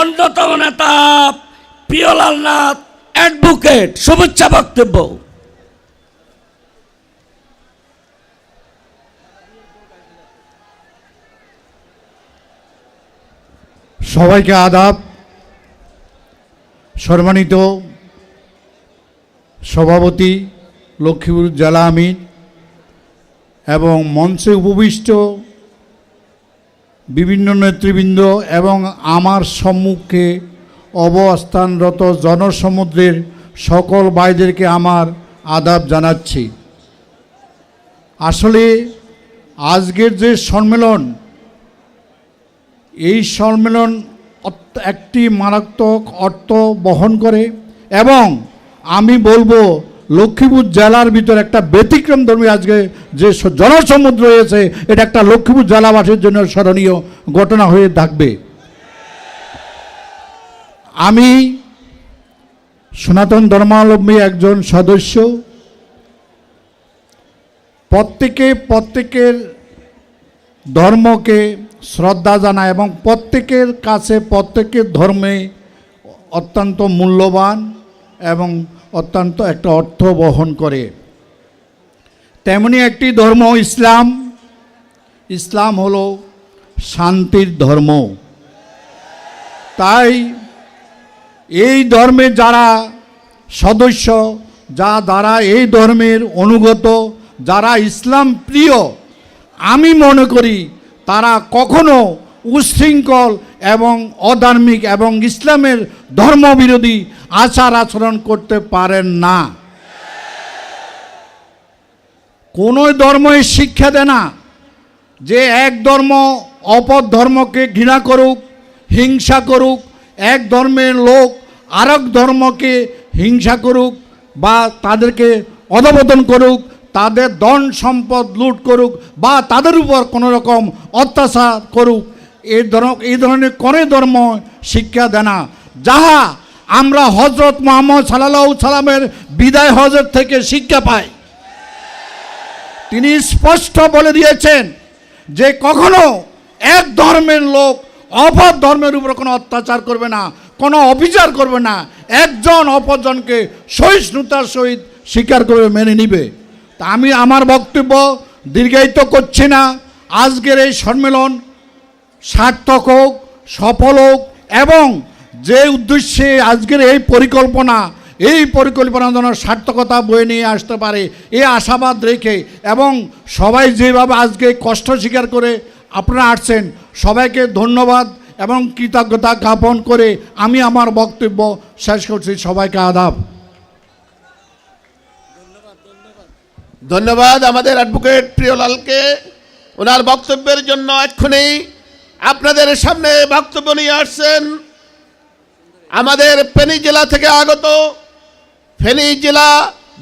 অন্যতম নেতা প্রিয়লাল নাথ অ্যাডভোকেট শুভেচ্ছা বক্তব্য। সবাইকে আদাব, সম্মানিত সভাপতি লক্ষ্মীপুর জেলা আমির এবং মঞ্চে উপবিষ্ট বিভিন্ন নেতৃবৃন্দ এবং আমার সম্মুখে অবস্থানরত জনসমুদ্রের সকল ভাইদেরকে আমার আদাব জানাচ্ছি। আসলে আজকের যে সম্মেলন, এই সম্মেলন একটি মারাত্মক অর্থ বহন করে এবং আমি বলব লক্ষ্মীপুর জেলার ভিতর একটা ব্যতিক্রম ধর্মী আজকে যে জনসমুদ্র রয়েছে, এটা একটা লক্ষ্মীপুর জেলাবাসীর জন্য স্মরণীয় ঘটনা হয়ে থাকবে। আমি সনাতন ধর্মাবলম্বী একজন সদস্য। প্রত্যেকে প্রত্যেকের ধর্মকে শ্রদ্ধা জানায় এবং প্রত্যেকের কাছে প্রত্যেকের ধর্মে অত্যন্ত মূল্যবান এবং অত্যন্ত একটা অর্থ বহন করে। তেমনি একটি ধর্ম ইসলাম। ইসলাম হলো শান্তির ধর্ম। তাই এই ধর্মে যারা সদস্য, যা দ্বারা এই ধর্মের অনুগত, যারা ইসলাম প্রিয়, আমি মনে করি তারা কখনো উশৃঙ্খল এবং অধার্মিক এবং ইসলামের ধর্মবিরোধী আচার আচরণ করতে পারেন না। কোনো ধর্মই শিক্ষা দেয় না যে এক ধর্ম অপর ধর্মকে ঘৃণা করুক, হিংসা করুক, এক ধর্মের লোক আরেক ধর্মকে হিংসা করুক বা তাদেরকে অধবোধন করুক, তাদের ধন সম্পদ লুট করুক বা তাদের উপর কোনো রকম অত্যাচার করুক এই ধর্ম এই ধরনের করে ধর্ম শিক্ষা দেয় না। যাহা আমরা হজরত মোহাম্মদ সাল্লাহ সাল্লামের বিদায় হজরত থেকে শিক্ষা পাই। তিনি স্পষ্ট বলে দিয়েছেন যে কখনো এক ধর্মের লোক অপর ধর্মের উপর কোনো অত্যাচার করবে না, কোনো অবিচার করবে না, একজন অপরজনকে সহিষ্ণুতার সহিত স্বীকার করবে, মেনে নিবে। তা আমি আমার বক্তব্য দীর্ঘায়িত করছি না। আজকের এই সম্মেলন সার্থক হোক, সফল হোক এবং যে উদ্দেশ্যে আজকের এই পরিকল্পনা এই পরিকল্পনা যেন সার্থকতা বয়ে নিয়ে আসতে পারে এই আশাবাদ রেখে এবং সবাই যেভাবে আজকে কষ্ট স্বীকার করে আপনারা আসছেন, সবাইকে ধন্যবাদ এবং কৃতজ্ঞতা জ্ঞাপন করে আমি আমার বক্তব্য শেষ করছি। সবাইকে আদাব। ধন্যবাদ আমাদের অ্যাডভোকেট প্রিয়লালকে। ওনার বক্তব্যের জন্য এক্ষুনি আপনাদের সামনে বক্তব্য নিয়ে আসছেন। আমাদের ফেনী জেলা থেকে আগত ফেনী জেলা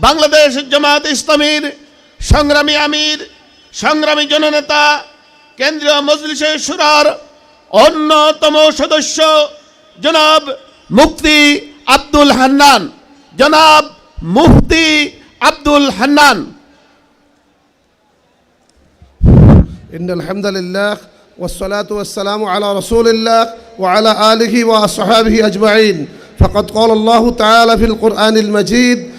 বাংলাদেশ জামাত ইসলামীর সংগ্রামী আমির সংগ্রামী জননেতা কেন্দ্রীয় মজলিসে সুরার অন্যতম সদস্য জনাব মুফতি আব্দুল হান্নান জনাব মুফতি আব্দুল হান্নান إن الحمد لله والصلاة والسلام على رسول الله وعلى آله وأصحابه أجمعين. فقد قال الله تعالى في القرآن المجيد